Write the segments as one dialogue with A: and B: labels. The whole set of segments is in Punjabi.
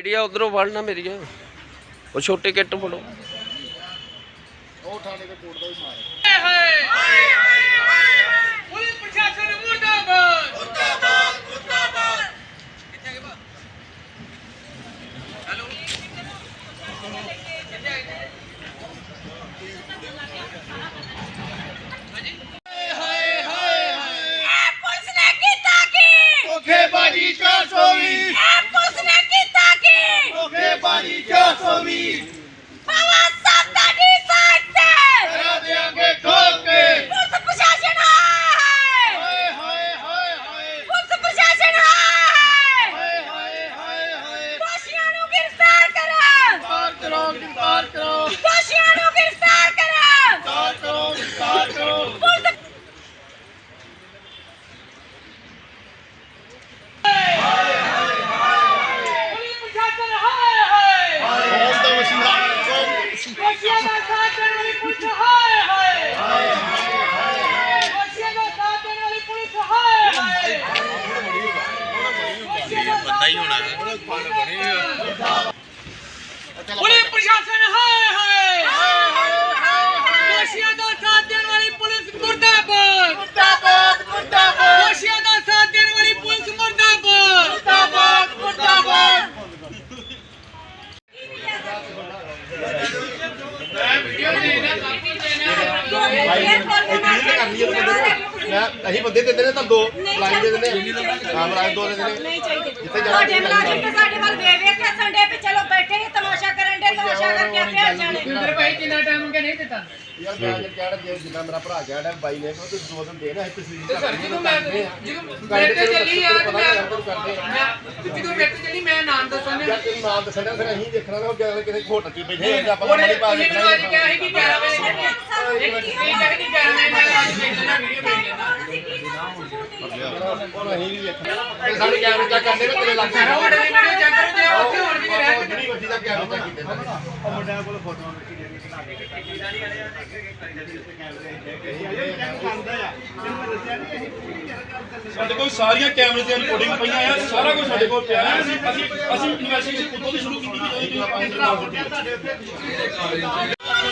A: ਆਈਡੀਆ ਉਧਰੋਂ ਫੜਨਾ ਮੇਰੀ ਉਹ ਛੋਟੇ ਕਿੱਟ ਫੜੋ
B: ਪੁਲਿਸ ਪ੍ਰਸ਼ਾਸਨ ਮੁਰਦਾਬਾਦ
C: ਇਹ ਪੁਲਿਸ ਨੇ ਕੀਤਾ ਕੀ
D: ਧੋਖੇਬਾਜ਼ੀ 420
C: ਇਹ ਪੁਲਿਸ ਨੇ ਕੀਤਾ ਕੀ
D: ਧੋਖੇਬਾਜ਼ੀ 420
C: ਬਾਬਾ ਸਾਹਿਬ ਦਾ ਦੀ ਸਾਈਡ ਤੇ
D: ਕਰਾ ਦੇਾਂਗੇ ਠੋਕ ਕੇ
C: ਪੁਲਿਸ ਪ੍ਰਸ਼ਾਸਨ ਹੈ
D: ਹਾਏ ਹਾਏ ਹਾਏ ਹਾਏ
C: ਪੁਲਿਸ ਪ੍ਰਸ਼ਾਸਨ ਹੈ
D: ਹਾਏ ਹਾਏ ਹਾਏ ਹਾਏ
C: ਦੋਸ਼ੀਆਂ ਨੂੰ ਗ੍ਰਿਫਤਾਰ ਕਰੋ
D: ਗ੍ਰਿਫਤਾਰ ਕਰੋ ਗ੍ਰਿਫਤਾਰ ਕਰੋ
C: ਦੋਸ਼ੀਆਂ ਨੂੰ ਗ੍ਰਿਫਤਾਰ ਕਰੋ
D: ਗ੍ਰਿਫਤਾਰ ਕਰੋ ਗ੍ਰਿਫਤਾਰ ਕਰੋ
C: ਪੁਲਿਸ
B: ਪੁਲਿਸ ਪ੍ਰਸ਼ਾਸਨ ਹਾਏ ਹਾਏ
D: ਕੌਮ ਦਾ ਵਸੀਲਾ
B: ਦੋਸ਼ੀਆਂ ਦਾ ਸਾਥ ਦੇਣ ਵਾਲੀ ਪੁਲਿਸ ਹਾਏ ਹਾਏ ਦੋਸ਼ੀਆਂ ਦਾ ਸਾਥ ਦੇਣ ਵਾਲੀ ਪੁਲਿਸ ਹਾਏ ਹਾਏ ਬੰਦਾ ਹੀ ਹੋਣਾ ਪੁਲਿਸ ਪ੍ਰਸ਼ਾਸਨ ਹਾਏ ਹਾਏ ਦੋਸ਼ੀਆਂ ਦਾ ਸਾਥ ਦੇਣ ਵਾਲੀ ਪੁਲਿਸ ਮੁਰਦਾਬਾਦ
D: ਮੁਰਦਾਬਾਦ ਮੁਰਦਾਬਾਦ
B: ਦੋਸ਼ੀਆਂ ਦਾ ਸਾਥ ਦੇਣ ਵਾਲੀ ਪੁਲਿਸ ਮੁਰਦਾਬਾਦ
D: ਮੁਰਦਾਬਾਦ ਮੁਰਦਾਬਾਦ
C: ਮੈਂ
D: ਅਸੀਂ ਬੰਦੇ ਦਿੰਦੇ ਨੇ ਤਾਂ ਦੋ। ਲਾਈਨ ਦੇ ਦਿੰਦੇ ਹਾਂ ਮਲਾਜ ਦੋ ਦੇ ਦਿੰਦੇ
C: ਨਹੀਂ ਚਾਹੀਦੇ
D: ਜਿੱਥੇ ਜਾਣਾ
C: ਮੁਲਾਜ਼ਮ ਤੇ ਸਾਡੇ ਵੱਲ ਵੇਖ ਵੇਖ ਕੇ ਸੰਡੇ ਵੀ ਚਲੋ ਬੈਠੇ ਤਮਾਸ਼ਾ ਕਰਨ। ਦੇ ਤਮਾਸ਼ਾ ਕਰਕੇ ਆਪੇ ਹਟ ਜਾਣੇ
B: ਮੇਰੇ ਭਾਈ ਕਿੰਨਾ ਟਾਈਮ ਹੋ ਗਿਆ? ਨਹੀਂ ਦਿੱਤਾ
D: ਯਾਰ ਮੈਂ ਕਹਿਣਾ ਜੇ ਜਿੰਨਾ ਮੇਰਾ ਭਰਾ ਕਹਿਣਾ ਬਾਈ ਨੇ ਕਿ ਤੁਸੀਂ ਦੋ ਦਿਨ ਦੇ ਨਾ ਤਸਵੀਰ
B: ਤੇ ਸਰ ਜਦੋਂ ਮੈਂ ਜਦੋਂ ਮੇਰੇ ਤੇ ਚੱਲੀ ਆ ਤੇ ਮੈਂ
D: ਕਰਦੇ
B: ਮੈਂ- ਤੇ ਜਦੋਂ ਮੇਰੇ ਤੇ ਚੱਲੀ ਮੈਂ ਨਾਮ ਦੱਸਣ
D: ਯਾਰ ਤੈਨੂੰ ਨਾਮ ਦੱਸਣਾ ਫਿਰ ਅਸੀਂ ਦੇਖਣਾ ਨਾ ਕਿ ਕਿਤੇ ਹੋਟਲ 'ਚ ਬੈਠੇ ਹਾਂ ਆਪਾਂ
B: ਉਹਨੇ
D: ਮਾੜੀ ਬਾਤ
B: ਪੁਲਿਸ ਨੂੰ ਅੱਜ ਕਿਹਾ ਸੀ ਕਿ 11 ਵਜੇ ਇੱਕ
C: ਕੀ
B: ਇਹ ਕਹਿੰਦੀ 11 ਵਜੇ ਮੈਂ ਅੱਜ ਦੇਖ ਲੈਣਾ ਵੀਡੀਓ ਦੇਖ ਲੈਣਾ
C: ਕੀ
D: ਹੁਣ ਅਸੀਂ ਵੀ ਵੇਖਣਾ। ਸਾਡੇ ਕੈਮਰੇ ਚੈੱਕ ਕਰਨੇ ਨੇ ਤੇਰੇ ਲੱਗ
B: ਸਾਰਾ ਵੱਡੇ ਦੀ ਵੀਡੀਓ ਚੈੱਕ ਕਰੋ ਜੇ ਉੱਥੇ ਹੋਣ ਵੀ ਰਹਿ ਤੇ
D: ਜਿਹੜੀ ਵੱਡੀ ਦਾ ਕੈਮਰਾ ਚੈੱਕ ਕੀਤੇ।
E: ਸਾਡੇ ਕੋਲ ਸਾਰੀਆਂ ਕੈਮਰੇ ਦੀਆਂ ਰਿਕਾਰਡਿੰਗ ਪਈਆਂ ਆ ਸਾਰਾ ਕੁਝ ਸਾਡੇ ਕੋਲ ਪਿਆ ਹੈ ਅਸੀਂ ਅਸੀਂ ਅਸੀਂ ਇਨਵੈਸਟੀਗੇਸ਼ਨ ਉਦੋਂ ਦੀ ਸ਼ੁਰੂ ਕੀਤੀ ਜਦੋਂ ਤੁਸੀਂ ਆਪਾਂ ਨੂੰ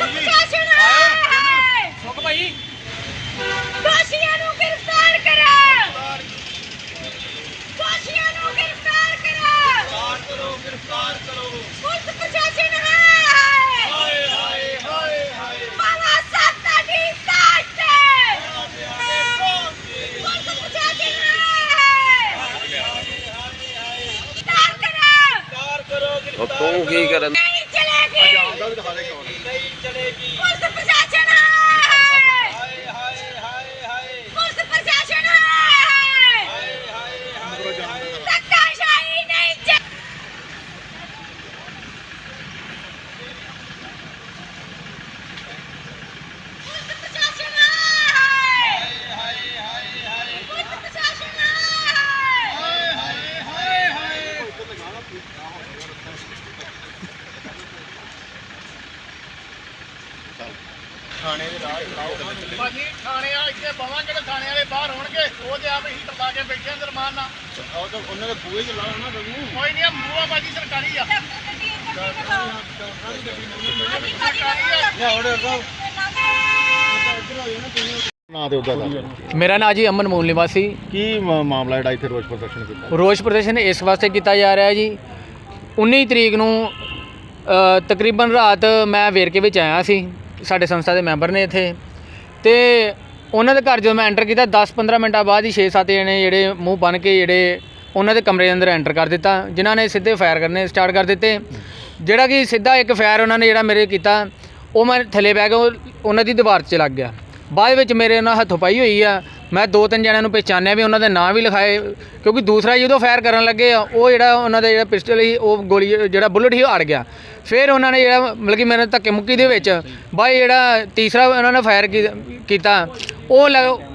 C: ਪ੍ਰਸ਼ਾਸਨ ਹੈ
B: ਸੁੱਕ ਭਾਈ।
C: ਦੋਸ਼ੀਆਂ ਨੂੰ ਗ੍ਰਿਫਤਾਰ ਕਰੋ ਦੋਸ਼ੀਆਂ ਨੂੰ ਗ੍ਰਿਫਤਾਰ ਕਰੋ
D: ਕਰੋ ਗ੍ਰਿਫਤਾਰ ਕਰੋ
C: ਪੁਲਿਸ ਪ੍ਰਸ਼ਾਸਨ ਹੈ
D: ਹਾਏ ਹਾਏ ਹਾਏ ਹਾਏ
C: ਬਾਬਾ ਸਾਹਿਬ ਦਾ ਦੀ ਸਾਈਡ ਤੇ ਪੁਲਿਸ ਪ੍ਰਸ਼ਾਸਨ ਹੈ ਗ੍ਰਿਫਤਾਰ ਕਰੋ
A: ਉਹ ਤੂੰ ਕੀ ਕਰਨ?
C: ਨਹੀਂ ਚਲੇਗੀ।
D: ਵੀ ਦਿਖਾ ਦੇ ਕੌਣ
C: ਪੁਲਿਸ ਪ੍ਰਸ਼ਾਸਨ ਹੈ
D: ਹਾਏ ਹਾਏ ਹਾਏ ਹਾਏ
C: ਪੁਲਿਸ ਪ੍ਰਸ਼ਾਸਨ ਹੈ ਧੱਕਾਸ਼ਾਹੀ ਨਹੀਂ ਚੱਲ ਪੁਲਿਸ ਪ੍ਰਸ਼ਾਸਨ ਹੈ ਪੁਲਿਸ ਪ੍ਰਸ਼ਾਸਨ ਹੈ
D: ਭਾਜੀ ਥਾਣੇ ਆ ਬਾਵਾਂ ਜਿਹੜੇ ਥਾਣੇ ਵਾਲੇ ਬਾਹਰ ਹੋਣਗੇ ਉਹ ਤੇ ਆਪ ਹੀਟਰ ਲਾ ਕੇ ਬੈਠੇ ਅੰਦਰ ਮਾਨ ਨਾਲ ਉਹ ਤਾਂ ਉਹਨਾਂ ਦੇ ਬੂਹੇ ਚ ਲਾਉਣਾ ਨਾ ਕੋਈ ਨਹੀਂ ਮੂਆ ਬਾਜੀ ਸਰਕਾਰੀ ਆ। ਨਾ ਤੇ ਉਦਾਂ ਦਾ
F: ਮੇਰਾ ਨਾਂ ਜੀ ਅਮਨ ਮੂਲ ਨਿਵਾਸੀ।
D: ਕੀ ਮ- ਮਾਮਲਾ ਜਿਹੜਾ ਇੱਥੇ ਰੋਸ ਪ੍ਰਦਰਸ਼ਨ ਕੀਤਾ?
F: ਰੋਸ ਪ੍ਰਦਰਸ਼ਨ ਇਸ ਵਾਸਤੇ ਕੀਤਾ ਜਾ ਰਿਹਾ ਹੈ ਜੀ। 19 ਤਰੀਕ ਨੂੰ ਅ, ਤਕਰੀਬਨ ਰਾਤ ਮੈਂ ਵੇਰਕੇ ਵਿੱਚ ਆਇਆ ਸੀ। ਸਾਡੇ ਸੰਸਥਾ ਦੇ ਮੈਂਬਰ ਨੇ ਇੱਥੇ। ਤੇ ਉਹਨਾਂ ਦੇ ਘਰ ਜਦੋਂ ਮੈਂ ਐਂਟਰ ਕੀਤਾ 10-15 ਮਿੰਟਾਂ ਬਾਅਦ ਹੀ 6-7 ਜਣੇ ਜਿਹੜੇ ਮੂੰਹ ਬਨ ਕੇ ਜਿਹੜੇ ਉਹਨਾਂ ਦੇ ਕਮਰੇ ਦੇ ਅੰਦਰ ਐਂਟਰ ਕਰ ਦਿੱਤਾ, ਜਿਨ੍ਹਾਂ ਨੇ ਸਿੱਧੇ ਫਾਇਰ ਕਰਨੇ ਸਟਾਰਟ ਕਰ ਦਿੱਤੇ। ਜਿਹੜਾ ਕਿ ਸਿੱਧਾ ਇੱਕ ਫਾਇਰ ਉਹਨਾਂ ਨੇ ਜਿਹੜਾ ਮੇਰੇ ਕੀਤਾ, ਉਹ ਮੈਂ ਥੱਲੇ ਬਹਿ ਗਿਆ ਉਹਨਾਂ ਦੀ ਦੀਵਾਰ 'ਚ ਲੱਗ ਗਿਆ। ਬਾਅਦ ਵਿੱਚ ਮੇਰੇ ਨਾਲ ਹੱਥੋਂ ਪਾਈ ਹੋਈ ਆ, ਮੈਂ ਦੋ ਤਿੰਨ ਜਣਿਆਂ ਨੂੰ ਪਹਿਚਾਨਿਆ ਵੀ ਉਹਨਾਂ ਦੇ ਨਾਂ ਵੀ ਲਿਖਾਏ, ਕਿਉਂਕਿ ਦੂਸਰਾ ਜਦੋਂ ਫਾਇਰ ਕਰਨ ਲੱਗੇ ਆ, ਉਹ ਜਿਹੜਾ ਉਹਨਾਂ ਦਾ ਜਿਹੜਾ ਪਿਸਟਲ ਸੀ, ਉਹ ਗੋਲੀ ਜਿਹੜਾ ਬੁਲਟ ਸੀ, ਉਹ ਅੜ ਗਿਆ। ਫਿਰ ਉਹਨਾਂ ਨੇ ਜਿਹੜਾ ਮਤਲਬ ਕਿ ਮੇਰੇ ਧੱਕੇ ਮੁੱਕੀ ਦੇ ਵਿੱਚ ਬਾਈ ਜਿਹੜਾ ਤੀਸਰਾ ਉਹਨਾਂ ਨੇ ਫਾਇਰ ਕੀਤਾ ਉਹ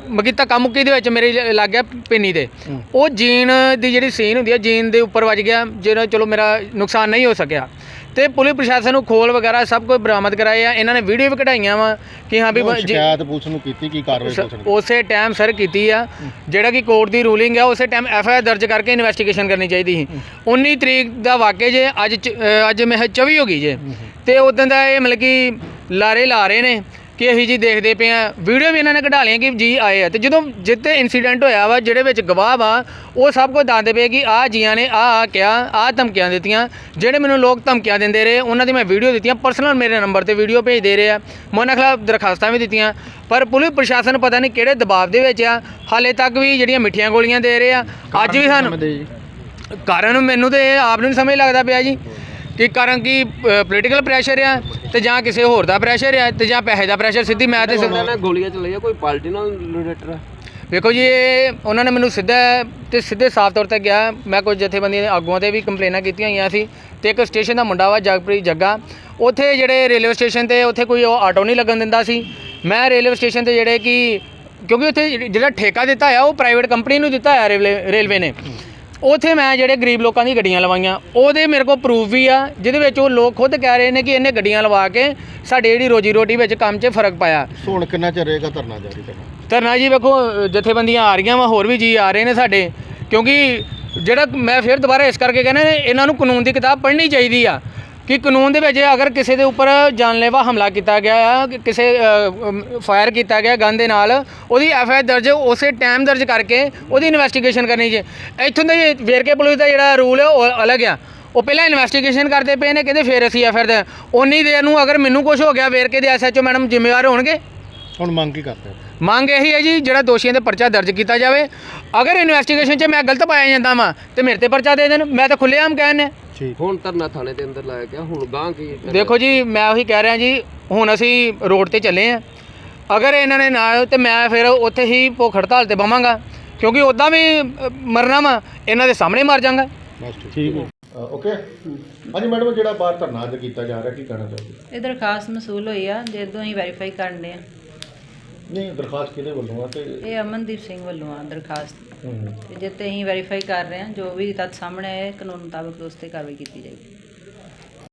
F: ਮਗੀ ਧੱਕਾ ਮੁੱਕੀ ਦੇ ਵਿੱਚ ਮੇਰੇ ਲੱਗ ਗਿਆ ਪਿੰਨੀ ਤੇ ਉਹ ਜੀਨ ਦੀ ਜਿਹੜੀ ਸੀਨ ਹੁੰਦੀ ਹੈ ਜੀਨ ਦੇ ਉੱਪਰ ਵੱਜ ਗਿਆ ਜਿਹੜਾ ਚਲੋ ਮੇਰਾ ਨੁਕਸਾਨ ਨਹੀਂ ਹੋ ਸਕਿਆ। ਤੇ ਪੁਲਿਸ ਪ੍ਰਸ਼ਾਸਨ ਨੂੰ ਖੋਲ ਵਗੈਰਾ ਸਭ ਕੁਝ ਬਰਾਮਦ ਕਰਾਏ ਆ। ਇਹਨਾਂ ਨੇ ਵੀਡੀਓ ਵੀ ਕਢਾਈਆਂ ਵਾ ਕਿ ਹਾਂ ਵੀ ਬ- ਜੀ-
D: ਸ਼ਿਕਾਇਤ ਪੁਲਿਸ ਨੂੰ ਕੀਤੀ ਕੀ ਕਾਰਵਾਈ ਪੁਲਿਸ ਨੇ
F: ਉਸੇ ਟਾਈਮ ਸਰ ਕੀਤੀ ਆ। ਜਿਹੜਾ ਕਿ ਕੋਰਟ ਦੀ ਰੂਲਿੰਗ ਆ ਉਸੇ ਟਾਈਮ ਐਫ ਆਈ ਆਰ ਦਰਜ ਕਰਕੇ ਇਨਵੈਸਟੀਗੇਸ਼ਨ ਕਰਨੀ ਚਾਹੀਦੀ ਸੀ। 19 ਤਰੀਕ ਦਾ ਵਾਕਿਆ ਜੇ ਅੱਜ ਚ- ਅ, ਅੱਜ ਮੈਂ 24 ਹੋ ਗਈ ਜੇ। ਤੇ ਉਦੋਂ ਦਾ ਇਹ ਮਤਲਬ ਕਿ ਲਾਰੇ ਲਾ ਰਹੇ ਨੇ। ਕਿ ਅਸੀਂ ਜੀ ਦੇਖਦੇ ਪਏ ਆ। ਵੀਡੀਓ ਵੀ ਇਹਨਾਂ ਨੇ ਕਢਾ ਲਈਆਂ ਕਿ ਜੀ ਆਏ ਆ। ਤੇ ਜਦੋਂ ਜਿੱਤੇ ਇਨਸੀਡੈਂਟ ਹੋਇਆ ਵਾ ਜਿਹੜੇ ਵਿੱਚ ਗਵਾਹ ਵਾ ਉਹ ਸਭ ਕੁਝ ਦੱਸਦੇ ਪਏ ਕਿ ਆਹ ਜੀਆਂ ਨੇ ਆਹ ਆ ਕਿਹਾ ਆਹ ਧਮਕੀਆਂ ਦਿੱਤੀਆਂ। ਜਿਹੜੇ ਮੈਨੂੰ ਲੋਕ ਧਮਕੀਆਂ ਦਿੰਦੇ ਰਹੇ ਉਹਨਾਂ ਦੀ ਮੈਂ ਵੀਡੀਓ ਦਿੱਤੀਆਂ। ਪਰਸਨਲ ਮੇਰੇ ਨੰਬਰ ਤੇ ਵੀਡੀਓ ਭੇਜਦੇ ਰਹੇ ਆ। ਮੈਂ ਉਹਨਾਂ ਖਿਲਾਫ ਦਰਖਾਸਤਾਂ ਵੀ ਦਿੱਤੀਆਂ। ਪਰ ਪੁਲਿਸ ਪ੍ਰਸ਼ਾਸਨ ਪਤਾ ਨਹੀਂ ਕਿਹੜੇ ਦਬਾਅ ਦੇ ਵਿੱਚ ਆ। ਹਾਲੇ ਤੱਕ ਵੀ ਜਿਹੜੀਆਂ ਮਿੱਠੀਆਂ ਗੋਲੀਆਂ ਦੇ ਰਹੇ ਆ। ਅੱਜ ਵੀ ਸਾਨੂੰ ਕਾਰਨ ਮੈਨੂੰ ਤੇ ਆਪ ਨੂੰ ਨਹੀਂ ਸਮਝ ਲੱਗਦਾ ਪਿਆ ਜੀ। ਕਿ ਕਾਰਨ ਕੀ ਪੋਲੀਟੀਕਲ ਪ੍ਰੈਸ਼ਰ ਆ? ਤੇ ਜਾਂ ਕਿਸੇ ਹੋਰ ਦਾ ਪ੍ਰੈਸ਼ਰ ਆ ਤੇ ਜਾਂ ਪੈਸੇ ਦਾ ਪ੍ਰੈਸ਼ਰ ਸਿੱਧੀ ਮੈਂ ਤੇ ਸਿੱਧਾ
A: ਨਾ ਗੋਲੀਆਂ ਚਲਾਈਆਂ ਕੋਈ ਪਾਰਟੀ ਨਾਲ ਰਿਲੇਟਡ ਆ।
F: ਵੇਖੋ ਜੀ ਇਹ ਉਹਨਾਂ ਨੇ ਮੈਨੂੰ ਸਿੱਧਾ ਤੇ ਸਿੱਧੇ ਸਾਫ਼ ਤੌਰ ਤੇ ਗਿਆ ਮੈਂ ਕੁਝ ਜਥੇਬੰਦੀਆਂ ਦੇ ਆਗੂਆਂ ਤੇ ਵੀ ਕੰਪਲੇਨਾਂ ਕੀਤੀਆਂ ਹੋਈਆਂ ਸੀ ਤੇ ਇੱਕ ਸਟੇਸ਼ਨ ਦਾ ਮੁੰਡਾ ਵਾ ਜਗਪ੍ਰੀਤ ਜੱਗਾ ਉੱਥੇ ਜਿਹੜੇ ਰੇਲਵੇ ਸਟੇਸ਼ਨ ਤੇ ਉੱਥੇ ਕੋਈ ਉਹ ਆਟੋ ਨਹੀਂ ਲੱਗਣ ਦਿੰਦਾ ਸੀ। ਮੈਂ ਰੇਲਵੇ ਸਟੇਸ਼ਨ ਤੇ ਜਿਹੜੇ ਕਿ ਕਿਉਂਕਿ ਉੱਥੇ ਜਿਹੜੀ- ਠੇਕਾ ਦਿੱਤਾ ਆ ਉਹ ਪ੍ਰਾਈਵੇਟ ਕੰਪਨੀ ਨੂੰ ਦਿੱਤਾ ਆ ਰੇਲਵੇ ਰੇਲਵੇ ਨੇ। ਉਥੇ ਮੈਂ ਜਿਹੜੇ ਗਰੀਬ ਲੋਕਾਂ ਦੀ ਗੱਡੀਆਂ ਲਵਾਈਆਂ ਉਹਦੇ ਮੇਰੇ ਕੋਲ ਪ੍ਰੂਫ ਵੀ ਆ ਜਿਹਦੇ ਵਿੱਚ ਉਹ ਲੋਕ ਖੁਦ ਕਹਿ ਰਹੇ ਨੇ ਕਿ ਇਹਨੇ ਗੱਡੀਆਂ ਲਵਾ ਕੇ ਸਾਡੇ ਜਿਹੜੀ ਰੋਜੀ ਰੋਟੀ ਵਿੱਚ ਕੰਮ 'ਚ ਫ਼ਰਕ ਪਾਇਆ।
D: ਹੁਣ ਕਿੰਨਾ ਚਿਰ ਰਹੇਗਾ ਧਰਨਾ ਜਾਰੀ ਕਰਨਾ?
F: ਧਰਨਾ ਜੀ ਵੇਖੋ ਜਥੇਬੰਦੀਆਂ ਆ ਰਹੀਆਂ ਵਾ ਹੋਰ ਵੀ ਜੀ ਆ ਰਹੇ ਨੇ ਸਾਡੇ ਕਿਉਂਕਿ ਜਿਹੜਾ ਮੈਂ ਫਿਰ ਦੁਬਾਰਾ ਇਸ ਕਰਕੇ ਕਹਿੰਦਾ ਇਹਨਾਂ ਨੂੰ ਕਾਨੂੰਨ ਦੀ ਕਿਤਾਬ ਪੜ੍ਹਨੀ ਚਾਹੀਦੀ ਆ। ਕਿ ਕਾਨੂੰਨ ਦੇ ਵਿੱਚ ਅਗਰ ਕਿਸੇ ਦੇ ਉੱਪਰ ਜਾਨਲੇਵਾ ਹਮਲਾ ਕੀਤਾ ਗਿਆ ਆ ਕਿਸੇ ਫਾਇਰ ਕੀਤਾ ਗਿਆ ਗਨ ਦੇ ਨਾਲ ਉਹਦੀ ਐਫ ਆਈ ਦਰਜ ਉਸੇ ਟਾਈਮ ਦਰਜ ਕਰਕੇ ਉਹਦੀ ਇਨਵੈਸਟੀਗੇਸ਼ਨ ਕਰਨੀ ਜੇ। ਇੱਥੋਂ ਦੇ ਵੇਰਕੇ ਪੁਲਿਸ ਦਾ ਜਿਹੜਾ ਰੂਲ ਹੈ ਉਹ ਅਲੱਗ ਆ। ਉਹ ਪਹਿਲਾਂ ਇਨਵੈਸਟੀਗੇਸ਼ਨ ਕਰਦੇ ਪਏ ਨੇ ਕਹਿੰਦੇ ਫਿਰ ਅਸੀਂ ਐਫ ਆਈ ਦਾ ਉਨੀ ਦੇਰ ਨੂੰ ਅਗਰ ਮੈਨੂੰ ਕੁਝ ਹੋ ਗਿਆ ਵੇਰਕੇ ਦੇ ਐਸਐਚਓ ਮੈਡਮ ਜ਼ਿੰਮੇਵਾਰ ਹੋਣਗੇ?
D: ਹੁਣ ਮੰਗ ਕੀ ਕਰਦੇ
F: ਮੰਗ ਇਹੀ ਹੈ ਜੀ ਜਿਹੜਾ ਦੋਸ਼ੀਆਂ ਦੇ ਪਰਚਾ ਦਰਜ ਕੀਤਾ ਜਾਵੇ। ਅਗਰ ਇਨਵੈਸਟੀਗੇਸ਼ਨ 'ਚ ਮੈਂ ਗਲਤ ਪਾਇਆ ਜਾਂਦਾ ਵਾਂ ਤੇ ਮੇਰੇ ਤੇ ਪਰਚਾ ਦੇ ਦੇਣ। ਮੈਂ ਤਾਂ ਖੁੱਲ੍ਹੇਆਮ ਕਹਿੰਨੇ
D: ਠੀਕ।
A: ਹੁਣ ਧਰਨਾ ਥਾਣੇ ਦੇ ਅੰਦਰ ਲਾਇਆ ਗਿਆ ਹੁਣ ਗਾਂ ਕੀ
F: ਦੇਖੋ ਜੀ ਮੈਂ ਉਹੀ ਕਹਿ ਰਿਹਾ ਜੀ ਹੁਣ ਅਸੀਂ ਰੋਡ ਤੇ ਚੱਲੇ ਆ ਅਗਰ ਇਹਨਾਂ ਨੇ ਨਾ ਤੇ ਮੈਂ ਫਿਰ ਉੱਥੇ ਹੀ ਭੁੱਖ ਹੜਤਾਲ ਤੇ ਬਵਾਂਗਾ। ਕਿਉਂਕਿ ਉਦਾਂ ਵੀ ਅ, ਮਰਨਾ ਵਾ ਇਹਨਾਂ ਦੇ ਸਾਹਮਣੇ ਮਰ ਜਾਵਾਂਗਾ
D: ਠੀਕ। ਹੈ। ਓਕੇ। ਹਾਂਜੀ ਮੈਡਮ ਜਿਹੜਾ ਬਾਹਰ ਧਰਨਾ ਅੱਜ ਕੀਤਾ ਜਾ ਰਿਹਾ ਕੀ ਕਹਿਣਾ ਚਾਹੋਗੇ?
G: ਇਹ ਦਰਖਾਸਤ ਮਸੂਲ ਹੋਈ ਆ ਜਦੋਂ ਅਸੀਂ ਵੈਰੀਫਾਈ ਕਰਨੇ ਆ।
D: ਨਹੀਂ ਦਰਖਾਸਤ ਕਿਹਦੇ ਵੱਲੋਂ ਆ ਤੇ
G: ਇਹ ਅਮਨਦੀਪ ਸਿੰਘ ਵੱਲੋਂ ਆ ਦਰਖਾਸਤ।
D: ਹੂੰ।
G: ਤੇ ਅਸੀਂ ਵੈਰੀਫਾਈ ਕਰ ਰਹੇ ਹਾਂ ਜੋ ਵੀ ਤੱਥ ਸਾਹਮਣੇ ਆਏ, ਕਾਨੂੰਨ ਮੁਤਾਬਕ ਉਸ ਤੇ ਕਾਰਵਾਈ ਕੀਤੀ ਜਾਏਗੀ